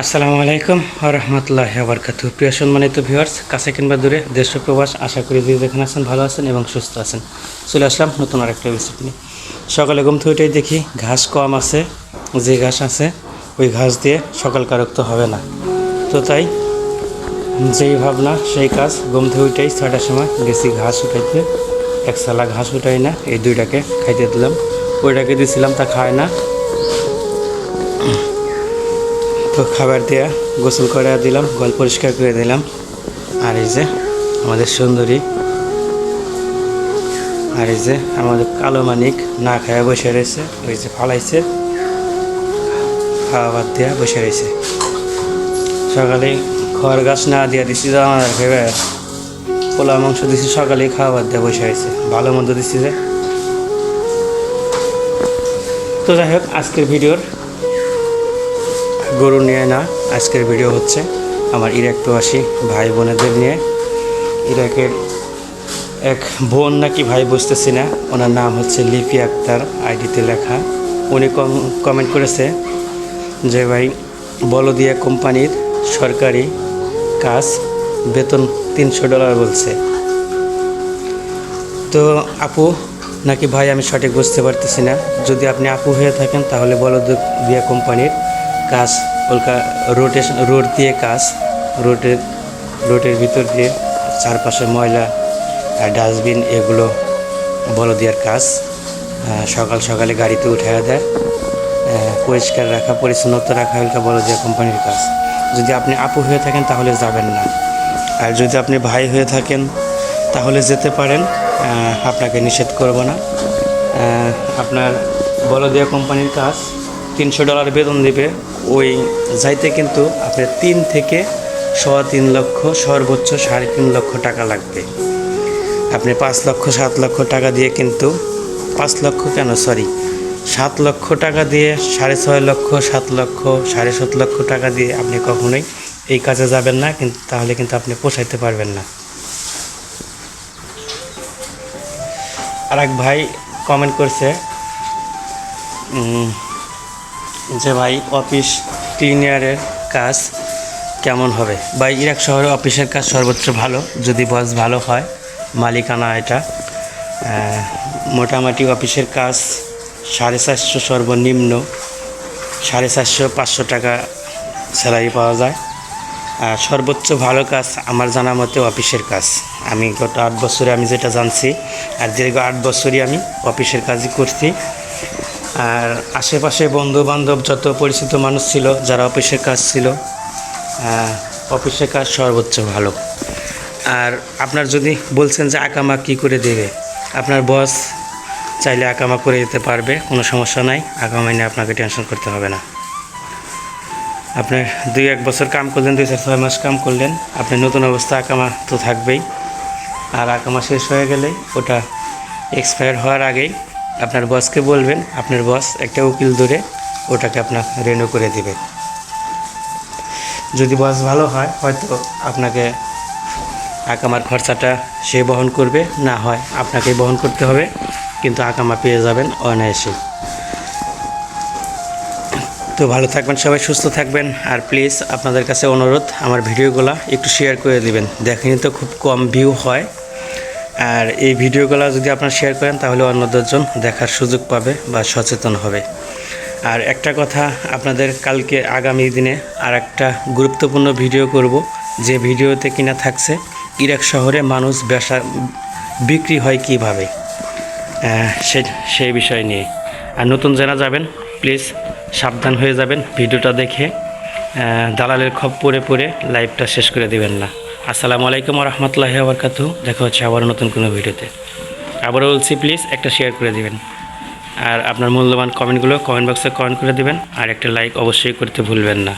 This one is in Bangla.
আসসালামু আলাইকুম রহমতুল্লাহ বরকাত প্রিয় সম্মানিত ভিউয়ার্স কাছে কিংবা দূরে দেশ প্রবাস, আশা করি যে যেখানে আছেন ভালো আছেন এবং সুস্থ আছেন। চলে আসলাম নতুন আরেকটা রেসিপি নিয়ে। সকালে ঘুম থেকে দেখি ঘাস কম আছে, যে ঘাস আছে, ওই ঘাস দিয়ে সকালকার তো হবে না। তো তাই যেই ভাবনা, সেই কাজ ঘুম থেকে উঠেই ছয়টার সময় গেছি ঘাস উঠাইতে এক সালা ঘাস উঠাই না, এই দুইটাকে খাইতে দিলাম। ওইটাকে দিয়েছিলাম তা খায় না। তো খাবার দেওয়া গোসল করে দিলাম গল পরিষ্কার করে দিলাম। আর এই যে আমাদের সুন্দরী। আর এই যে আমাদের কালো মানিক না খায়া বসে রয়েছে, ওই যে ফালাইছে। খাওয়া বাদ দেওয়া বসে রয়েছে। সকালে খড় গাছ না দিয়া দিছি আমার ভেবে পোলা মাংস দিছি সকালে খাওয়া বাদ দেওয়া বসে রয়েছে। ভালো মন্দ দিছি যে। তো যাই হোক, আজকের ভিডিওর গরু নিয়ে না, আজকের ভিডিও হচ্ছে আমার ইরাক প্রবাসী ভাই বোনেদের নিয়ে। ইরাকের এক বোন নাকি ভাই বুঝতেছি না, ওনার নাম হচ্ছে লিপি আক্তার, আইডিতে লেখা। উনি কম কমেন্ট করেছে যে, ভাই, বলদিয়া কোম্পানির সরকারি কাজ বেতন তিনশো ডলার বলছে। তো, আপু, নাকি ভাই, আমি সঠিক বুঝতে পারতেছি না। যদি আপনি আপু হয়ে থাকেন, তাহলে বলদিয়া কোম্পানির কাজ কলকা রোটেশন রোড দিয়ে কাজ রোডের রোডের ভিতর দিয়ে চারপাশে ময়লা আর ডাস্টবিন এগুলো বলদিয়ার কাজ সকাল সকালে গাড়িতে উঠাইয়া দেয় পরিষ্কার রাখা, পরিচ্ছন্নতা রাখা হলকা বলদিয়া কোম্পানির কাজ। যদি আপনি আপু হয়ে থাকেন তাহলে যাবেন না। আর যদি আপনি ভাই হয়ে থাকেন তাহলে যেতে পারেন আপনাকে নিষেধ করব না। আপনার বলদিয়া কোম্পানির কাজ তিনশো ডলার বেতন দেবে। ওই যাইতে কিন্তু আপনার তিন থেকে সোয়া তিন লক্ষ, সর্বোচ্চ সাড়ে তিন লক্ষ টাকা লাগবে। আপনি পাঁচ লক্ষ, সাত লক্ষ টাকা দিয়ে কিন্তু, পাঁচ লক্ষ কেন? সরি সাত লক্ষ টাকা দিয়ে সাড়ে ছয় লক্ষ, সাত লক্ষ, সাড়ে সাত লক্ষ টাকা দিয়ে আপনি কখনোই এই কাজে যাবেন না, কিন্তু তাহলে কিন্তু আপনি পোষাইতে পারবেন না। আর এক ভাই কমেন্ট করছে যে ভাই অফিস ক্লিনিয়ারের কাজ কেমন হবে? বা ইরাক শহরে অফিসের কাজ সর্বোচ্চ ভালো, যদি বস ভালো হয়, মালিকানা এটা। মোটামুটি অফিসের কাজ সাড়ে চারশো সর্বনিম্ন, সাড়ে চারশো পাঁচশো টাকা স্যালারি পাওয়া যায়। আর সর্বোচ্চ ভালো কাজ আমার জানা মতে অফিসের কাজ। আমি গত আট বছরে আমি যেটা জানছি, আর দীর্ঘ আট বছরই আমি অফিসের কাজই করছি। আর আশেপাশে বন্ধু বান্ধব যত পরিচিত মানুষ ছিল, যারা অফিসের কাজ ছিল অফিসের কাজ সর্বোচ্চ ভালো। আর আপনার যদি বলছেন যে আকামা কী করে দেবে, আপনার বস চাইলে আকামা করে দিতে পারবে, কোনো সমস্যা নাই, আকামা নিয়ে আপনাকে টেনশন করতে হবে না। আপনি দুই এক বছর কাম করলেন, দুই চার ছয় মাস কাম করলেন আপনি নতুন অবস্থা আকামা তো থাকবেই। আর আকামা শেষ হয়ে গেলে ওটা এক্সপায়ার হওয়ার আগেই আপনার বসকে বলবেন, আপনার বস একটা উকিল ধরে ওটাকে আপনার রেনু করে দিবে। যদি বস ভালো হয়, হয়তো আপনাকে আকামার খরচাটা সে বহন করবে, না হয় আপনাকেই বহন করতে হবে, কিন্তু আকামা পেয়ে যাবেন অনায়াসে তো ভালো থাকবেন, সবাই সুস্থ থাকবেন, আর প্লিজ আপনাদের কাছে অনুরোধ, আমার ভিডিওগুলো একটু শেয়ার করে দিবেন। দেখেনি তো খুব কম ভিউ হয়। আর এই ভিডিওগুলো যদি আপনারা শেয়ার করেন, তাহলে অন্য দশজন দেখার সুযোগ পাবে বা সচেতন হবে। আর একটা কথা আপনাদের কালকে আগামী দিনে আর একটা গুরুত্বপূর্ণ ভিডিও করব, যে ভিডিওতে কিনা থাকছে, ইরাক শহরে মানুষ ব্যবসা বিক্রি হয় কীভাবে? সে, সেই বিষয় নিয়ে। আর নতুন জানা যাবেন প্লিজ সাবধান হয়ে যাবেন, ভিডিওটা দেখে দালালের খপ পড়ে পড়ে লাইভটা শেষ করে দিবেন না। আসসালামু আলাইকুম রহমতুল্লাহ আবরকাতু দেখা হচ্ছে আবার নতুন কোনো ভিডিওতে। আবারও বলছি প্লিজ একটা শেয়ার করে দিবেন। আর আপনার মূল্যবান কমেন্টগুলো কমেন্ট বক্সে কমেন্ট করে দিবেন। আর একটা লাইক অবশ্যই করতে ভুলবেন না।